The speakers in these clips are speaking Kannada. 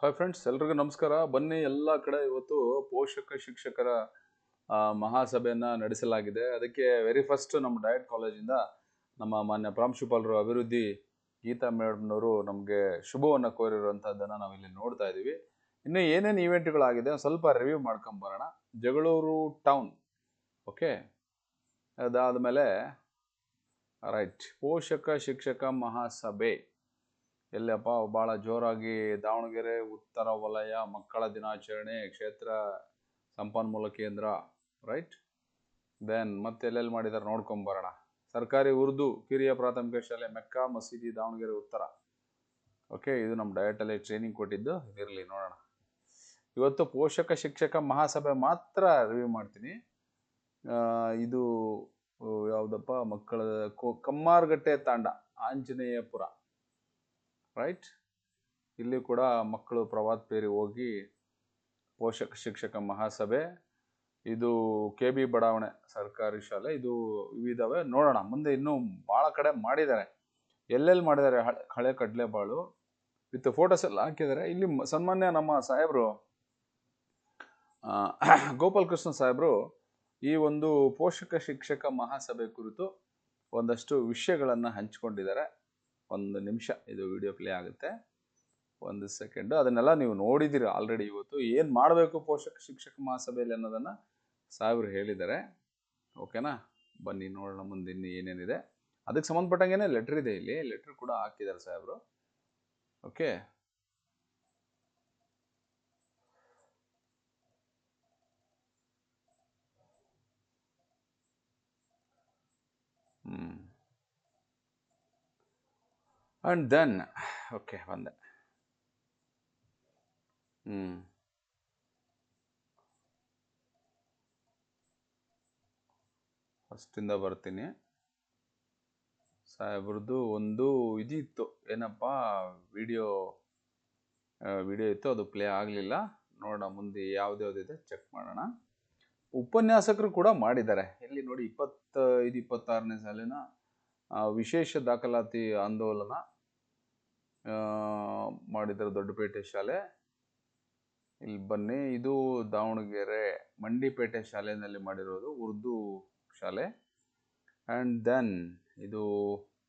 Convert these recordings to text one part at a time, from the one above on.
ಹಾಯ್ ಫ್ರೆಂಡ್ಸ್ ಎಲ್ರಿಗೂ ನಮಸ್ಕಾರ. ಬನ್ನಿ ಎಲ್ಲ ಕಡೆ ಇವತ್ತು ಪೋಷಕ ಶಿಕ್ಷಕರ ಮಹಾಸಭೆಯನ್ನು ನಡೆಸಲಾಗಿದೆ. ಅದಕ್ಕೆ ವೆರಿ ಫಸ್ಟ್ ನಮ್ಮ ಡಯಟ್ ಕಾಲೇಜಿಂದ ನಮ್ಮ ಮಾನ್ಯ ಪ್ರಾಂಶುಪಾಲರು ಅಭಿವೃದ್ಧಿ ಗೀತಾ ಮೇಡಮ್ನವರು ನಮಗೆ ಶುಭವನ್ನು ಕೋರಿರುವಂಥದ್ದನ್ನು ನಾವಿಲ್ಲಿ ನೋಡ್ತಾ ಇದ್ದೀವಿ. ಇನ್ನು ಏನೇನು ಈವೆಂಟ್ಗಳಾಗಿದೆ ಸ್ವಲ್ಪ ರಿವ್ಯೂ ಮಾಡ್ಕೊಂಬರೋಣ ಜಗಳೂರು ಟೌನ್ ಓಕೆ ಅದಾದಮೇಲೆ ರೈಟ್ ಪೋಷಕ ಶಿಕ್ಷಕ ಮಹಾಸಭೆ. ಎಲ್ಲಪ್ಪ ಭಾಳ ಜೋರಾಗಿ ದಾವಣಗೆರೆ, ಉತ್ತರ ವಲಯ, ಮಕ್ಕಳ ದಿನಾಚರಣೆ, ಕ್ಷೇತ್ರ ಸಂಪನ್ಮೂಲ ಕೇಂದ್ರ ರೈಟ್ ದೆನ್ ಮತ್ತೆ ಎಲ್ಲೆಲ್ಲಿ ಮಾಡಿದ್ದಾರೆ ನೋಡ್ಕೊಂಬರೋಣ ಸರ್ಕಾರಿ ಉರ್ದು ಕಿರಿಯ ಪ್ರಾಥಮಿಕ ಶಾಲೆ ಮೆಕ್ಕಾ, ಮಸೀದಿ, ದಾವಣಗೆರೆ, ಉತ್ತರ. ಓಕೆ ಇದು ನಮ್ಮ ಡಯಟಲ್ಲಿ ಟ್ರೈನಿಂಗ್ ಕೊಟ್ಟಿದ್ದು ಇರಲಿ ನೋಡೋಣ. ಇವತ್ತು ಪೋಷಕ ಶಿಕ್ಷಕ ಮಹಾಸಭೆ ಮಾತ್ರ ರಿವ್ಯೂ ಮಾಡ್ತೀನಿ. ಇದು ಯಾವುದಪ್ಪ, ಮಕ್ಕಳ ಕೋ, ಕಮ್ಮಾರ್ಗಟ್ಟೆ ತಾಂಡ, ಆಂಜನೇಯಪುರ. ರೈಟ್ ಇಲ್ಲಿ ಕೂಡ ಮಕ್ಕಳು ಪ್ರವಾದ ಪೇರಿ ಹೋಗಿ ಪೋಷಕ ಶಿಕ್ಷಕ ಮಹಾಸಭೆ, ಇದು ಕೆ ಬಿ ಬಡಾವಣೆ ಸರ್ಕಾರಿ ಶಾಲೆ, ಇದು ಇವಿದಾವೆ. ನೋಡೋಣ, ಮುಂದೆ ಇನ್ನೂ ಭಾಳ ಕಡೆ ಮಾಡಿದ್ದಾರೆ. ಎಲ್ಲೆಲ್ಲಿ ಮಾಡಿದ್ದಾರೆ? ಹಳೆ ಕಡಲೆಬಾಳು ವಿತ್ ಫೋಟೋಸ್ ಎಲ್ಲ ಹಾಕಿದ್ದಾರೆ. ಇಲ್ಲಿ ಸನ್ಮಾನ್ಯ ನಮ್ಮ ಸಾಹೇಬರು ಗೋಪಾಲ್ ಕೃಷ್ಣ ಸಾಹೇಬರು ಈ ಒಂದು ಪೋಷಕ ಶಿಕ್ಷಕ ಮಹಾಸಭೆ ಕುರಿತು ಒಂದಷ್ಟು ವಿಷಯಗಳನ್ನು ಹಂಚಿಕೊಂಡಿದ್ದಾರೆ. ಒಂದು ನಿಮಿಷ ಇದು ವಿಡಿಯೋ ಪ್ಲೇ ಆಗುತ್ತೆ. ಒಂದು ಸೆಕೆಂಡು. ಅದನ್ನೆಲ್ಲ ನೀವು ನೋಡಿದ್ದೀರಿ ಆಲ್ರೆಡಿ ಇವತ್ತು. ಏನು ಮಾಡಬೇಕು ಪೋಷಕ ಶಿಕ್ಷಕ ಮಹಾಸಭೆಯಲ್ಲಿ ಅನ್ನೋದನ್ನು ಸಾಹೇಬ್ರು ಹೇಳಿದ್ದಾರೆ. ಓಕೆನಾ? ಬನ್ನಿ, ನೋಡೋಣ ಮುಂದೆ ಇನ್ನು ಏನೇನಿದೆ. ಅದಕ್ಕೆ ಸಂಬಂಧಪಟ್ಟಂಗೆ ಲೆಟ್ರ್ ಇದೆ ಇಲ್ಲಿ. ಲೆಟ್ರ್ ಕೂಡ ಹಾಕಿದ್ದಾರೆ ಸಾಹೇಬರು. ಓಕೆ ಆ್ಯಂಡ್ ದೆನ್ ಓಕೆ ಬಂದೆ ಹ್ಞೂ ಫಸ್ಟಿಂದ ಬರ್ತೀನಿ. ಸಾಹೇಬ್ರದ್ದು ಒಂದು ಇದಿತ್ತು. ಏನಪ್ಪ ವಿಡಿಯೋ ವಿಡಿಯೋ ಇತ್ತು, ಅದು ಪ್ಲೇ ಆಗಲಿಲ್ಲ. ನೋಡೋಣ, ಮುಂದೆ ಯಾವ್ದ್ಯಾವ್ದಿದೆ ಚೆಕ್ ಮಾಡೋಣ. ಉಪನ್ಯಾಸಕರು ಕೂಡ ಮಾಡಿದ್ದಾರೆ. ಇಲ್ಲಿ ನೋಡಿ ಇಪ್ಪತ್ತೈದು ಇಪ್ಪತ್ತಾರನೇ ಸಾಲಿನ ವಿಶೇಷ ದಾಖಲಾತಿ ಆಂದೋಲನ. ಮಾಡಿದ್ದಾರೆ ದೊಡ್ಡಪೇಟೆ ಶಾಲೆ. ಇಲ್ಲಿ ಬನ್ನಿ, ಇದು ದಾವಣಗೆರೆ ಮಂಡಿಪೇಟೆ ಶಾಲೆಯಲ್ಲಿ ಮಾಡಿರೋದು ಉರ್ದು ಶಾಲೆ. ಆ್ಯಂಡ್ ದೆನ್ ಇದು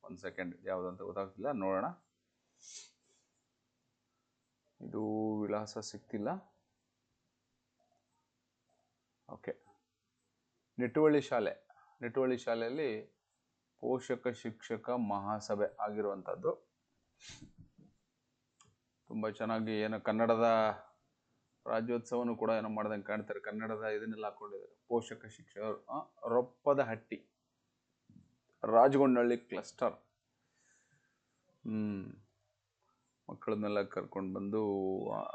ಒಂದು ಸೆಕೆಂಡ್ ಯಾವುದಂತ ಗೊತ್ತಾಗ್ತಿಲ್ಲ, ನೋಡೋಣ. ಇದು ವಿಳಾಸ ಸಿಗ್ತಿಲ್ಲ. ಓಕೆ ನಿಟ್ಟುವಳ್ಳಿ ಶಾಲೆ. ನಿಟ್ಟುವಳ್ಳಿ ಶಾಲೆಯಲ್ಲಿ ಪೋಷಕ, ಶಿಕ್ಷಕ, ಮಹಾಸಭೆ ಆಗಿರುವಂಥದ್ದು. ತುಂಬ ಚೆನ್ನಾಗಿ ಏನು ಕನ್ನಡದ ರಾಜ್ಯೋತ್ಸವನು ಕೂಡ ಏನೋ ಮಾಡ್ದಂಗೆ ಕಾಣ್ತಾರೆ. ಕನ್ನಡದ ಇದನ್ನೆಲ್ಲ ಹಾಕೊಂಡಿದ್ದಾರೆ. ಪೋಷಕ ಶಿಕ್ಷಕರು ರೊಪ್ಪದ ಹಟ್ಟಿ, ರಾಜಗೊಂಡಳ್ಳಿ ಕ್ಲಸ್ಟರ್ ಹ್ಮ್. ಮಕ್ಕಳನ್ನೆಲ್ಲ ಕರ್ಕೊಂಡು ಬಂದು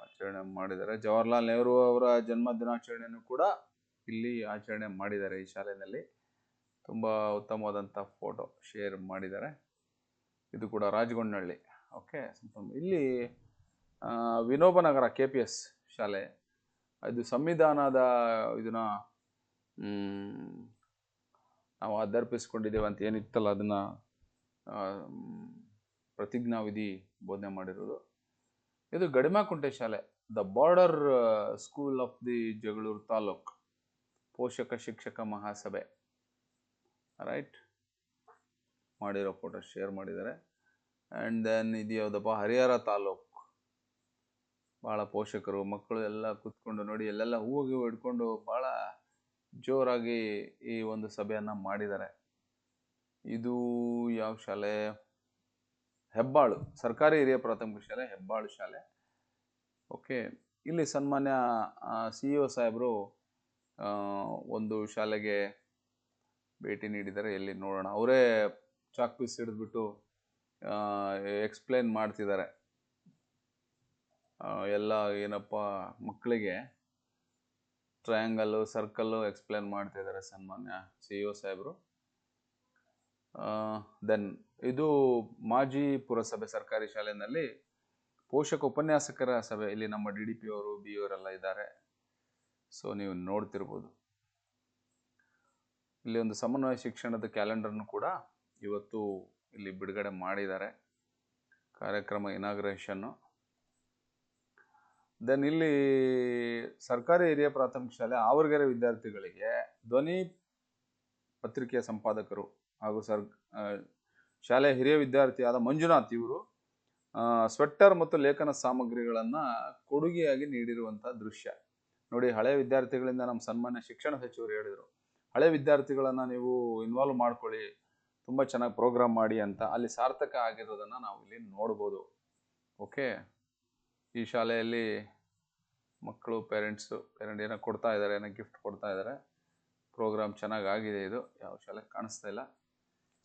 ಆಚರಣೆ ಮಾಡಿದ್ದಾರೆ. ಜವಾಹರ್ಲಾಲ್ ನೆಹರು ಅವರ ಜನ್ಮ ದಿನಾಚರಣೆಯನ್ನು ಕೂಡ ಇಲ್ಲಿ ಆಚರಣೆ ಮಾಡಿದ್ದಾರೆ ಈ ಶಾಲೆಯಲ್ಲಿ. ತುಂಬ ಉತ್ತಮವಾದಂಥ ಫೋಟೋ ಶೇರ್ ಮಾಡಿದ್ದಾರೆ. ಇದು ಕೂಡ ರಾಜಗೊಂಡನಹಳ್ಳಿ ಓಕೆ ಇಲ್ಲಿ Vinobanagar Vinoba Nagar K P S ಶಾಲೆ. ಇದು ಸಂವಿಧಾನದ ಇದನ್ನ ನಾವು ಅದರ್ಪಿಸ್ಕೊಂಡಿದ್ದೇವೆ ಅಂತ ಏನಿತ್ತಲ್ಲ ಅದನ್ನು ಪ್ರತಿಜ್ಞಾವಿಧಿ ಬೋಧನೆ ಮಾಡಿರೋದು. ಇದು ಗಡಿಮಾಕುಂಟೆ ಶಾಲೆ the border school of the Jagalur taluk, ಪೋಷಕ ಶಿಕ್ಷಕ ಮಹಾಸಭೆ. ರೈಟ್ ಮಾಡಿರೋ ಫೋಟೋ ಶೇರ್ ಮಾಡಿದ್ದಾರೆ. ಆ್ಯಂಡ್ ದೆನ್ ಇದು ಯಾವುದಪ್ಪ? ಹರಿಹರ ತಾಲೂಕು. ಭಾಳ ಪೋಷಕರು, ಮಕ್ಕಳು ಎಲ್ಲ ಕೂತ್ಕೊಂಡು ನೋಡಿ, ಎಲ್ಲೆಲ್ಲ ಹೂವು ಹಿಡ್ಕೊಂಡು ಭಾಳ ಜೋರಾಗಿ ಈ ಒಂದು ಸಭೆಯನ್ನು ಮಾಡಿದ್ದಾರೆ. ಇದು ಯಾವ ಶಾಲೆ? ಹೆಬ್ಬಾಳು, ಸರ್ಕಾರಿ ಹಿರಿಯ ಪ್ರಾಥಮಿಕ ಶಾಲೆ, ಹೆಬ್ಬಾಳು ಶಾಲೆ. ಓಕೆ ಇಲ್ಲಿ ಸನ್ಮಾನ್ಯ ಸಿ ಇ ಒ ಸಾಹೇಬರು ಒಂದು ಶಾಲೆಗೆ ಭೇಟಿ ನೀಡಿದ್ದಾರೆ. ಎಲ್ಲಿ ನೋಡೋಣ. ಅವರೇ ಚಾಕ್ ಪೀಸ್ ಹಿಡಿದ್ಬಿಟ್ಟು ಎಕ್ಸ್ಪ್ಲೇನ್ ಮಾಡ್ತಿದ್ದಾರೆ. ಎಲ್ಲ ಏನಪ್ಪ ಮಕ್ಕಳಿಗೆ ಟ್ರಯಾಂಗಲ್ಲು ಸರ್ಕಲ್ಲು ಎಕ್ಸ್ಪ್ಲೇನ್ ಮಾಡ್ತಿದ್ದಾರೆ ಸನ್ಮಾನ್ಯ ಸಿ ಇ ಒ ಸಾಹೇಬರು. ದೆನ್ ಇದು ಮಾಜಿ ಪುರಸಭೆ, ಸರ್ಕಾರಿ ಶಾಲೆಯಲ್ಲಿ ಪೋಷಕ ಉಪನ್ಯಾಸಕರ ಸಭೆ. ಇಲ್ಲಿ ನಮ್ಮ ಡಿ ಡಿ ಪಿ ಅವರು ಬಿ ಅವರೆಲ್ಲ ಇದ್ದಾರೆ. ಸೊ ನೀವು ನೋಡ್ತಿರ್ಬೋದು. ಇಲ್ಲಿ ಒಂದು ಸಮನ್ವಯ ಶಿಕ್ಷಣದ ಕ್ಯಾಲೆಂಡರ್ನು ಕೂಡ ಇವತ್ತು ಇಲ್ಲಿ ಬಿಡುಗಡೆ ಮಾಡಿದ್ದಾರೆ. ಕಾರ್ಯಕ್ರಮ ಇನಾಗ್ರೇಷನ್ನು ದೆನ್ ಇಲ್ಲಿ ಸರ್ಕಾರಿ ಹಿರಿಯ ಪ್ರಾಥಮಿಕ ಶಾಲೆ ಆವರಗೆರೆ ವಿದ್ಯಾರ್ಥಿಗಳಿಗೆ ಧ್ವನಿ ಪತ್ರಿಕೆಯ ಸಂಪಾದಕರು ಹಾಗೂ ಸರ್ ಶಾಲೆಯ ಹಿರಿಯ ವಿದ್ಯಾರ್ಥಿಯಾದ ಮಂಜುನಾಥ್ ಇವರು ಸ್ವೆಟ್ಟರ್ ಮತ್ತು ಲೇಖನ ಸಾಮಗ್ರಿಗಳನ್ನು ಕೊಡುಗೆಯಾಗಿ ನೀಡಿರುವಂಥ ದೃಶ್ಯ. ನೋಡಿ, ಹಳೆ ವಿದ್ಯಾರ್ಥಿಗಳಿಂದ ನಮ್ಮ ಸನ್ಮಾನ್ಯ ಶಿಕ್ಷಣ ಸಚಿವರು ಹೇಳಿದರು. ಹಳೆ ವಿದ್ಯಾರ್ಥಿಗಳನ್ನು ನೀವು ಇನ್ವಾಲ್ವ್ ಮಾಡ್ಕೊಳ್ಳಿ. ತುಂಬ ಚೆನ್ನಾಗಿ ಪ್ರೋಗ್ರಾಮ್ ಮಾಡಿ ಅಂತ ಅಲ್ಲಿ ಸಾರ್ಥಕ ಆಗಿರೋದನ್ನು ನಾವು ಇಲ್ಲಿ ನೋಡ್ಬೋದು. ಓಕೆ ಈ ಶಾಲೆಯಲ್ಲಿ ಮಕ್ಕಳು ಪೇರೆಂಟ್ಸು ಪೇರೆಂಟ್ ಏನೋ ಕೊಡ್ತಾ ಇದ್ದಾರೆ ಏನೋ ಗಿಫ್ಟ್ ಕೊಡ್ತಾ ಇದ್ದಾರೆ ಪ್ರೋಗ್ರಾಮ್ ಚೆನ್ನಾಗಿ ಆಗಿದೆ ಇದು. ಯಾವ ಶಾಲೆ ಕಾಣಿಸ್ತಾ ಇಲ್ಲ.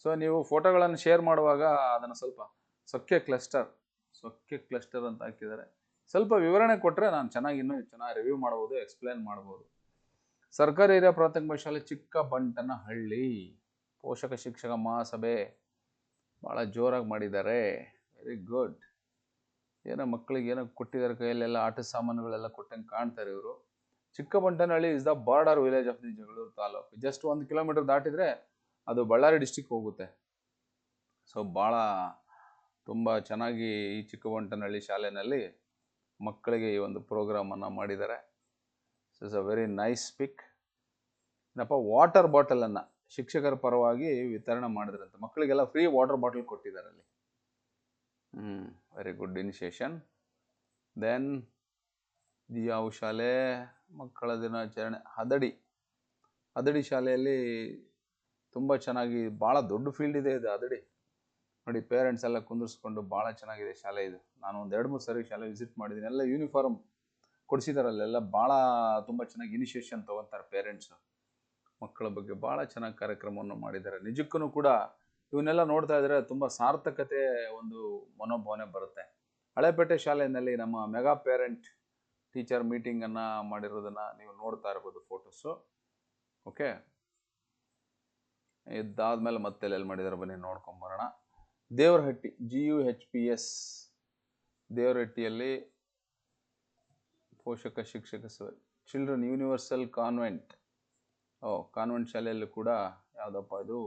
ಸೊ ನೀವು ಫೋಟೋಗಳನ್ನು ಶೇರ್ ಮಾಡುವಾಗ ಅದನ್ನು ಸ್ವಲ್ಪ ಸೊಕ್ಕೆ ಕ್ಲಸ್ಟರ್ ಸೊಕ್ಕೆ ಕ್ಲಸ್ಟರ್ ಅಂತ ಹಾಕಿದ್ದಾರೆ. ಸ್ವಲ್ಪ ವಿವರಣೆ ಕೊಟ್ಟರೆ ನಾನು ಚೆನ್ನಾಗಿ ಇನ್ನೂ ಚೆನ್ನಾಗಿ ರಿವ್ಯೂ ಮಾಡ್ಬೋದು ಎಕ್ಸ್ಪ್ಲೇನ್ ಮಾಡ್ಬೋದು. ಸರ್ಕಾರಿ ಹಿರಿಯ ಪ್ರಾಥಮಿಕ ಶಾಲೆ ಚಿಕ್ಕ ಬಂಟನಹಳ್ಳಿ ಪೋಷಕ ಶಿಕ್ಷಕ ಮಹಾಸಭೆ ಭಾಳ ಜೋರಾಗಿ ಮಾಡಿದ್ದಾರೆ. ವೆರಿ ಗುಡ್ ಏನೋ ಮಕ್ಕಳಿಗೆ ಏನೋ ಕೊಟ್ಟಿದ್ದಾರೆ ಕೈಯಲ್ಲೆಲ್ಲ ಆಟ ಸಾಮಾನುಗಳೆಲ್ಲ ಕೊಟ್ಟಂಗೆ ಕಾಣ್ತಾರೆ ಇವರು. Chikkabantanahalli is the border village of the Jagalur taluk. Just ಒಂದು ಕಿಲೋಮೀಟರ್ ದಾಟಿದರೆ ಅದು ಬಳ್ಳಾರಿ ಡಿಸ್ಟಿಕ್ ಹೋಗುತ್ತೆ. ಸೊ ಭಾಳ ತುಂಬ ಚೆನ್ನಾಗಿ ಈ ಚಿಕ್ಕಬಂಟನಹಳ್ಳಿ ಶಾಲೆಯಲ್ಲಿ ಮಕ್ಕಳಿಗೆ ಈ ಒಂದು ಪ್ರೋಗ್ರಾಮನ್ನು ಮಾಡಿದ್ದಾರೆ. Is a very nice pic ಏನಪ್ಪ ವಾಟರ್ ಬಾಟಲನ್ನು ಶಿಕ್ಷಕರ ಪರವಾಗಿ ವಿತರಣೆ ಮಾಡಿದ್ರಂತೆ. ಮಕ್ಕಳಿಗೆಲ್ಲ ಫ್ರೀ ವಾಟರ್ ಬಾಟಲ್ ಕೊಟ್ಟಿದ್ದಾರೆ ಅಲ್ಲಿ ಹ್ಞೂ ವೆರಿ ಗುಡ್ ಇನಿಷಿಯೇಷನ್ ದೆನ್ ದಿಯಾವು ಯಾವ ಶಾಲೆ ಮಕ್ಕಳ ದಿನಾಚರಣೆ, ಹದಡಿ. ಹದಡಿ ಶಾಲೆಯಲ್ಲಿ ತುಂಬ ಚೆನ್ನಾಗಿ, ಭಾಳ ದೊಡ್ಡ ಫೀಲ್ಡ್ ಇದೆ ಇದು ಹದಡಿ. ನೋಡಿ ಪೇರೆಂಟ್ಸ್ ಎಲ್ಲ ಕುಂದಿರ್ಸ್ಕೊಂಡು ಭಾಳ ಚೆನ್ನಾಗಿದೆ ಶಾಲೆ ಇದು. ನಾನು ಒಂದು ಎರಡು ಮೂರು ಸರಿ ಶಾಲೆ ವಿಸಿಟ್ ಮಾಡಿದ್ದೀನಿ. ಎಲ್ಲ ಯೂನಿಫಾರ್ಮ್ ಕೊಡಿಸಿದಾರಲ್ಲೆಲ್ಲ, ಭಾಳ ತುಂಬ ಚೆನ್ನಾಗಿ ಇನಿಷಿಯೇಷನ್ ತೊಗೊತಾರೆ ಪೇರೆಂಟ್ಸು ಮಕ್ಕಳ ಬಗ್ಗೆ ಭಾಳ ಚೆನ್ನಾಗಿ ಕಾರ್ಯಕ್ರಮವನ್ನು ಮಾಡಿದ್ದಾರೆ. ನಿಜಕ್ಕೂ ಕೂಡ ಇವನ್ನೆಲ್ಲ ನೋಡ್ತಾ ಇದ್ರೆ ತುಂಬ ಸಾರ್ಥಕತೆ ಒಂದು ಮನೋಭಾವನೆ ಬರುತ್ತೆ. ಹಳೆಪೇಟೆ ಶಾಲೆಯಲ್ಲಿ ನಮ್ಮ ಮೆಗಾ ಪೇರೆಂಟ್ ಟೀಚರ್ ಮೀಟಿಂಗನ್ನು ಮಾಡಿರೋದನ್ನು ನೀವು ನೋಡ್ತಾ ಇರ್ಬೋದು ಫೋಟೋಸು. ಓಕೆ? ಇದಾದ್ಮೇಲೆ ಮತ್ತೆ ಎಲ್ಲೆಲ್ಲಿ ಮಾಡಿದ್ದಾರೆ ಬನ್ನಿ ನೋಡ್ಕೊಂಬರೋಣ Devarahatti G U H P S ದೇವರಹಟ್ಟಿಯಲ್ಲಿ ಪೋಷಕ, ಶಿಕ್ಷಕ ಚಿಲ್ಡ್ರನ್ ಯೂನಿವರ್ಸಲ್ ಕಾನ್ವೆಂಟ್ ಓ, ಕಾನ್ವೆಂಟ್ ಶಾಲೆಯಲ್ಲೂ ಕೂಡ ಯಾವುದಪ್ಪ ಇದು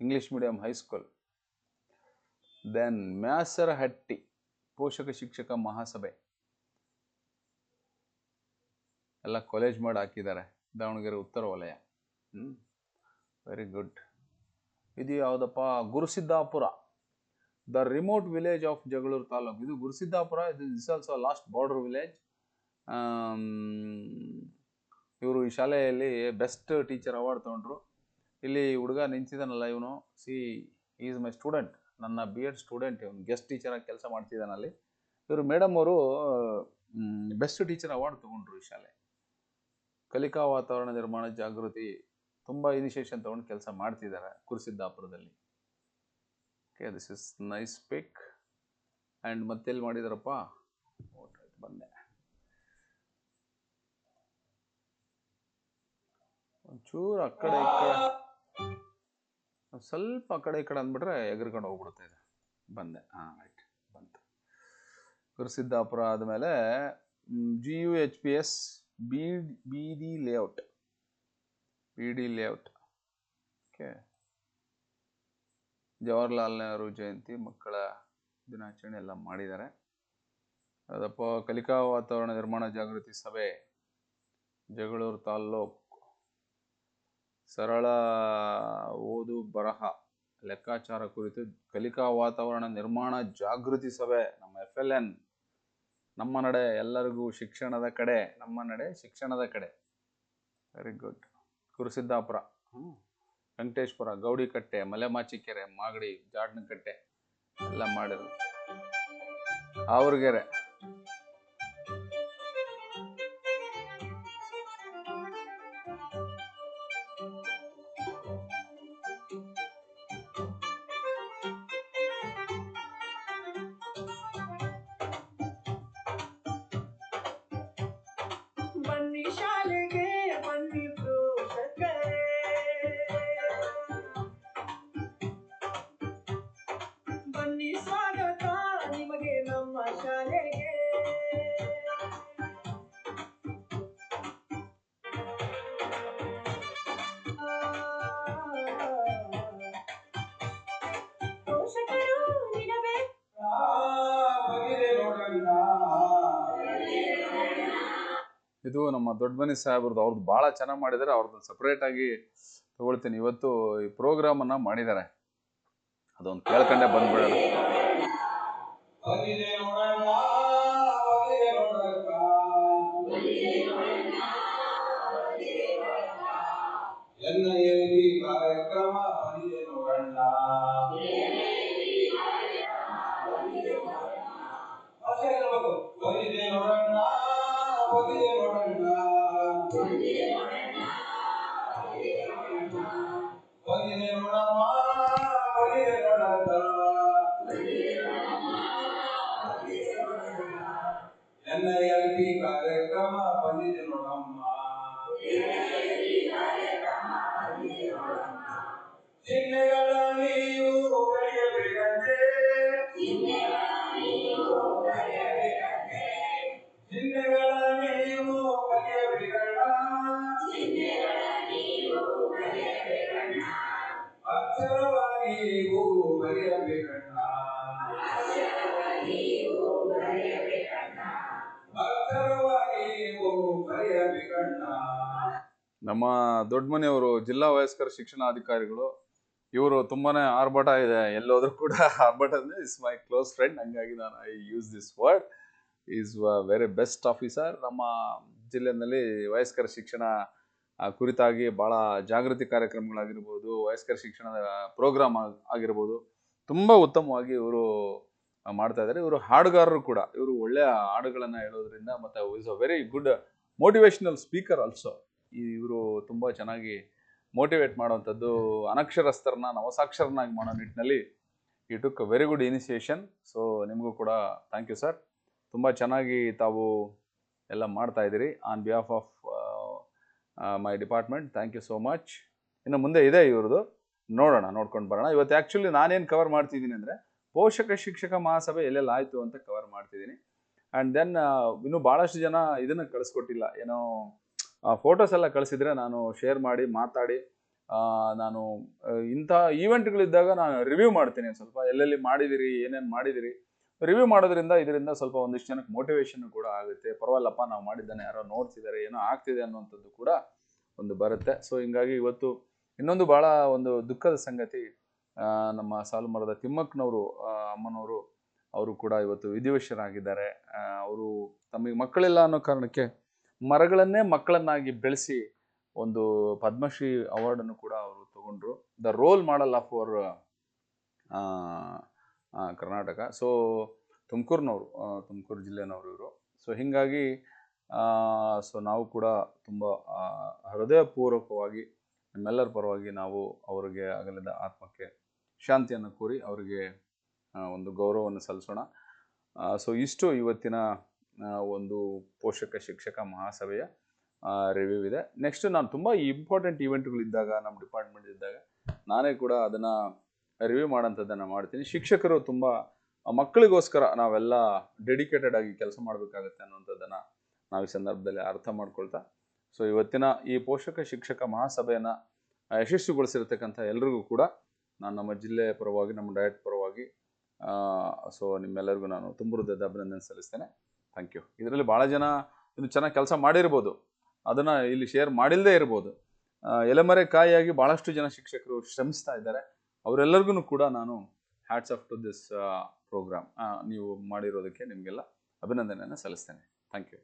English medium high school then Myasarahatti ಪೋಷಕ ಶಿಕ್ಷಕ ಮಹಾಸಭೆ. ಎಲ್ಲ ಕಾಲೇಜ್ ಮಾಡಿ ಹಾಕಿದ್ದಾರೆ. ದಾವಣಗೆರೆ ಉತ್ತರ ವಲಯ. ವೆರಿ ಗುಡ್ ಇದು ಯಾವುದಪ್ಪ? Gurusiddapura. The remote village of Jagalur taluk. ಇದು ಗುರುಸಿದ್ದಾಪುರ, ಇದು is also last border village ಇವರು ಈ ಶಾಲೆಯಲ್ಲಿ ಬೆಸ್ಟ್ ಟೀಚರ್ ಅವಾರ್ಡ್ ತೊಗೊಂಡ್ರು. ಇಲ್ಲಿ ಹುಡುಗ ನಿಂತಿದ್ದಾನಲ್ಲ ಇವನು. ಸಿ ಈಸ್ ಮೈ ಸ್ಟೂಡೆಂಟ್ ನನ್ನ ಬಿ ಎಡ್ ಸ್ಟೂಡೆಂಟ್ ಇವನು ಗೆಸ್ಟ್ ಟೀಚರಾಗಿ ಕೆಲಸ ಮಾಡ್ತಿದ್ದಾನೆ ಅಲ್ಲಿ. ಇವರು ಮೇಡಮ್ ಅವರು ಬೆಸ್ಟ್ ಟೀಚರ್ ಅವಾರ್ಡ್ ತೊಗೊಂಡ್ರು ಈ ಶಾಲೆ. ಕಲಿಕಾ ವಾತಾವರಣ ನಿರ್ಮಾಣ ಜಾಗೃತಿ ತುಂಬ ಇನಿಷಿಯೇಷನ್ ತೊಗೊಂಡು ಕೆಲಸ ಮಾಡ್ತಿದ್ದಾರೆ ಕುರುಸಿದ್ದಾಪುರದಲ್ಲಿ. Okay this is nice pic and ಮತ್ತೆಲ್ಲಿ ಮಾಡಿದಾರಪ್ಪ? ಬಂದೆ. ಒಂಚೂರು ಆ ಕಡೆ ಈ ಕಡೆ. ಸ್ವಲ್ಪ ಆ ಕಡೆ ಈ ಕಡೆ ಅಂದ್ಬಿಟ್ರೆ ಎಗರ್ಕೊಂಡು ಹೋಗ್ಬಿಡುತ್ತೆ ಇದೆ. ಬಂದೆ. ಹಾಂ ರೈಟ್ ಬಂತು. ಗುರುಸಿದ್ದಾಪುರ ಆದಮೇಲೆ G U H P S B B D layout. B D layout. Okay. Jawaharlal Nehru Jayanti ಮಕ್ಕಳ ದಿನಾಚರಣೆ ಎಲ್ಲ ಮಾಡಿದ್ದಾರೆ. ಅದಪ್ಪ ಕಲಿಕಾ ವಾತಾವರಣ ನಿರ್ಮಾಣ ಜಾಗೃತಿ ಸಭೆ, ಜಗಳೂರು ತಾಲ್ಲೂಕು. ಸರಳ ಓದು ಬರಹ ಲೆಕ್ಕಾಚಾರ ಕುರಿತು ಕಲಿಕಾ ವಾತಾವರಣ ನಿರ್ಮಾಣ ಜಾಗೃತಿ ಸಭೆ ನಮ್ಮ ಎಫ್ ಎಲ್ ಎನ್ ನಮ್ಮ ನಡೆ ಎಲ್ಲರಿಗೂ ಶಿಕ್ಷಣದ ಕಡೆ, ನಮ್ಮ ನಡೆ ಶಿಕ್ಷಣದ ಕಡೆ. Very good Kurusiddapura. ಹ್ಞೂ ವೆಂಕಟೇಶ್ಪುರ, ಗೌಡಿಕಟ್ಟೆ, ಮಲೆಮಾಚಿಕೆರೆ, ಮಾಗಡಿ, ಜಾಡ್ನಕಟ್ಟೆ ಎಲ್ಲ ಮಾಡಿದ್ರು. ಆವರ್ಗೆರೆ ಸ್ವಾಗತ ನಿಮಗೆ ನಮ್ಮ ಶಾಲೆಗೆ. ಇದು ನಮ್ಮ ದೊಡ್ಡಮನಿ ಸಾಹೇಬ್ರದ್ದು ಅವ್ರದ್ದು ಭಾಳ ಚೆನ್ನಾಗಿ ಮಾಡಿದ್ದಾರೆ ಅವ್ರದ್ದು ಸಪ್ರೇಟಾಗಿ ತೊಗೊಳ್ತೀನಿ. ಇವತ್ತು ಈ ಪ್ರೋಗ್ರಾಮನ್ನು ಮಾಡಿದ್ದಾರೆ. ಅದೊಂದು ಕೇಳ್ಕೊಂಡೆ ಬಂದ್ಬಿಡೋಣ ಬಂದಿದೆ ನೋಡಣ್ಣ ಬಂದಿದೆ ನೋಡಕ್ಕ ಎನ್ನ ಎಲ್ಲಿ ಕಾರ್ಯಕ್ರಮ ಬಂದಿದೆ ನೋಡಣ್ಣ ಭಾಷೆ ಹೇಳ್ಬೇಕು. ಬಂದಿದೆ ನೋಡಣ್ಣ ಬಂದಿದೆ ನೋಡಣ್ಣ ಬಂದಿದೆ ನೋಡಮ್ಮ ಬಂದಿದೆ ನಮ್ಮ ದೊಡ್ಡ ಮನೆಯವರು ಜಿಲ್ಲಾ ವಯಸ್ಕರ ಶಿಕ್ಷಣಾಧಿಕಾರಿಗಳು ಇವರು ತುಂಬಾನೇ ಆರ್ಭಟ ಇದೆ, ಎಲ್ಲೋದ್ರೂ ಕೂಡ ಆರ್ಭಟ ಅಂದ್ರೆ ಇಸ್ ಮೈ ಕ್ಲೋಸ್ ಫ್ರೆಂಡ್ ಹಂಗಾಗಿ ನಾನು I use this word is very best officer ನಮ್ಮ ಜಿಲ್ಲೆಯಲ್ಲಿ ವಯಸ್ಕರ ಶಿಕ್ಷಣ ಕುರಿತಾಗಿ ಭಾಳ ಜಾಗೃತಿ ಕಾರ್ಯಕ್ರಮಗಳಾಗಿರ್ಬೋದು, ವಯಸ್ಕರ ಶಿಕ್ಷಣದ ಪ್ರೋಗ್ರಾಮ್ ಆಗಿರ್ಬೋದು, ತುಂಬ ಉತ್ತಮವಾಗಿ ಇವರು ಮಾಡ್ತಾ ಇದ್ದಾರೆ. ಇವರು ಹಾಡುಗಾರರು ಕೂಡ. ಇವರು ಒಳ್ಳೆಯ ಹಾಡುಗಳನ್ನು ಹೇಳೋದ್ರಿಂದ ಮತ್ತು is a very good motivational speaker also ಇವರು ತುಂಬ ಚೆನ್ನಾಗಿ ಮೋಟಿವೇಟ್ ಮಾಡುವಂಥದ್ದು ಅನಕ್ಷರಸ್ಥರನ್ನ ನವಸಾಕ್ಷರನಾಗಿ ಮಾಡೋ ನಿಟ್ಟಿನಲ್ಲಿ ಈ took very good initiation so ನಿಮಗೂ ಕೂಡ ಥ್ಯಾಂಕ್ ಯು ಸರ್ ತುಂಬ ಚೆನ್ನಾಗಿ ತಾವು ಎಲ್ಲ ಮಾಡ್ತಾ ಇದ್ದೀರಿ. On behalf of my department thank you so much ಇನ್ನು ಮುಂದೆ ಇದೆ ಇವ್ರದ್ದು. ನೋಡೋಣ, ನೋಡ್ಕೊಂಡು ಬರೋಣ. ಇವತ್ತು ಆ್ಯಕ್ಚುಲಿ ನಾನೇನು ಕವರ್ ಮಾಡ್ತಿದ್ದೀನಿ ಅಂದರೆ ಪೋಷಕ, ಶಿಕ್ಷಕ ಮಹಾಸಭೆ ಎಲ್ಲೆಲ್ಲ ಆಯಿತು ಅಂತ ಕವರ್ ಮಾಡ್ತಿದ್ದೀನಿ. ಆ್ಯಂಡ್ ದೆನ್ ಇನ್ನೂ ಭಾಳಷ್ಟು ಜನ ಇದನ್ನು ಕಳಿಸ್ಕೊಟ್ಟಿಲ್ಲ. ಏನೋ ಫೋಟೋಸ್ ಎಲ್ಲ ಕಳಿಸಿದ್ರೆ ನಾನು ಶೇರ್ ಮಾಡಿ, ಮಾತಾಡಿ ನಾನು ಇಂಥ ಈವೆಂಟ್ಗಳಿದ್ದಾಗ ನಾನು ರಿವ್ಯೂ ಮಾಡ್ತೀನಿ. ಸ್ವಲ್ಪ ಎಲ್ಲೆಲ್ಲಿ ಮಾಡಿದಿರಿ, ಏನೇನು ಮಾಡಿದಿರಿ ರಿವ್ಯೂ ಮಾಡೋದ್ರಿಂದ ಇದರಿಂದ ಸ್ವಲ್ಪ ಒಂದಿಷ್ಟು ಜನಕ್ಕೆ ಮೋಟಿವೇಶನ್ ಕೂಡ ಆಗುತ್ತೆ. ಪರವಾಗಿಲ್ಲಪ್ಪ, ನಾವು ಮಾಡಿದ್ದಾನೆ ಯಾರೋ ನೋಡ್ತಿದ್ದಾರೆ ಏನೋ ಆಗ್ತಿದೆ ಅನ್ನುವಂಥದ್ದು ಕೂಡ ಒಂದು ಬರುತ್ತೆ. ಸೊ ಹಿಂಗಾಗಿ ಇವತ್ತು ಇನ್ನೊಂದು ಭಾಳ ಒಂದು ದುಃಖದ ಸಂಗತಿ ನಮ್ಮ ಸಾಲುಮರದ ತಿಮ್ಮಕ್ಕನವರು ಅಮ್ಮನವರು, ಅವರು ಕೂಡ ಇವತ್ತು ವಿಧಿವಶರಾಗಿದ್ದಾರೆ. ಅವರು ತಮಗೆ ಮಕ್ಕಳಿಲ್ಲ ಅನ್ನೋ ಕಾರಣಕ್ಕೆ ಮರಗಳನ್ನೇ ಮಕ್ಕಳನ್ನಾಗಿ ಬೆಳೆಸಿ ಒಂದು ಪದ್ಮಶ್ರೀ ಅವಾರ್ಡನ್ನು ಕೂಡ ಅವರು ತಗೊಂಡ್ರು. The role model of our Karnataka. So ತುಮಕೂರಿನವರು Tumakuru ಜಿಲ್ಲೆನವರು ಇವರು. ಸೊ ಹೀಗಾಗಿ ಸೊ ನಾವು ಕೂಡ ತುಂಬ ಹೃದಯಪೂರ್ವಕವಾಗಿ, ನಮ್ಮೆಲ್ಲರ ಪರವಾಗಿ ನಾವು ಅವರಿಗೆ ಅಗಲಿದ ಆತ್ಮಕ್ಕೆ ಶಾಂತಿಯನ್ನು ಕೋರಿ ಅವರಿಗೆ ಒಂದು ಗೌರವವನ್ನು ಸಲ್ಲಿಸೋಣ. ಸೊ ಇಷ್ಟು ಇವತ್ತಿನ ಒಂದು ಪೋಷಕ ಶಿಕ್ಷಕ ಮಹಾಸಭೆಯ ರಿವ್ಯೂ ಇದೆ. ನೆಕ್ಸ್ಟ್ ನಾನು ತುಂಬ ಇಂಪಾರ್ಟೆಂಟ್ ಇವೆಂಟ್ಗಳಿದ್ದಾಗ ನಮ್ಮ ಡಿಪಾರ್ಟ್ಮೆಂಟ್ ಇದ್ದಾಗ ನಾನೇ ಕೂಡ ಅದನ್ನು ರಿವ್ಯೂ ಮಾಡೋಂಥದ್ದನ್ನು ಮಾಡ್ತೀನಿ. ಶಿಕ್ಷಕರು ತುಂಬ ಮಕ್ಕಳಿಗೋಸ್ಕರ ನಾವೆಲ್ಲ ಡೆಡಿಕೇಟೆಡ್ ಆಗಿ ಕೆಲಸ ಮಾಡಬೇಕಾಗತ್ತೆ ಅನ್ನುವಂಥದ್ದನ್ನು ನಾವು ಈ ಸಂದರ್ಭದಲ್ಲಿ ಅರ್ಥ ಮಾಡ್ಕೊಳ್ತಾ ಸೊ ಇವತ್ತಿನ ಈ ಪೋಷಕ ಶಿಕ್ಷಕ ಮಹಾಸಭೆಯನ್ನು ಯಶಸ್ವಿಗೊಳಿಸಿರ್ತಕ್ಕಂಥ ಎಲ್ರಿಗೂ ಕೂಡ ನಾನು ನಮ್ಮ ಜಿಲ್ಲೆ ಪರವಾಗಿ, ನಮ್ಮ ಡಯಟ್ ಪರವಾಗಿ ಸೊ ನಿಮ್ಮೆಲ್ಲರಿಗೂ ನಾನು ತುಂಬ ಹೃದಯದ ಅಭಿನಂದನೆ ಸಲ್ಲಿಸ್ತೇನೆ. ಥ್ಯಾಂಕ್ ಯು ಇದರಲ್ಲಿ ಭಾಳ ಜನ ಇನ್ನು ಚೆನ್ನಾಗಿ ಕೆಲಸ ಮಾಡಿರ್ಬೋದು. ಅದನ್ನು ಇಲ್ಲಿ ಶೇರ್ ಮಾಡಿಲ್ಲದೆ ಇರ್ಬೋದು. ಎಲೆಮರೆ ಕಾಯಿಯಾಗಿ ಭಾಳಷ್ಟು ಜನ ಶಿಕ್ಷಕರು ಶ್ರಮಿಸ್ತಾ ಇದ್ದಾರೆ. ಅವರೆಲ್ಲರಿಗೂ ಕೂಡ ನಾನು hats off to this program ನೀವು ಮಾಡಿರೋದಕ್ಕೆ ನಿಮಗೆಲ್ಲ ಅಭಿನಂದನೆಯನ್ನು ಸಲ್ಲಿಸ್ತೇನೆ. Thank you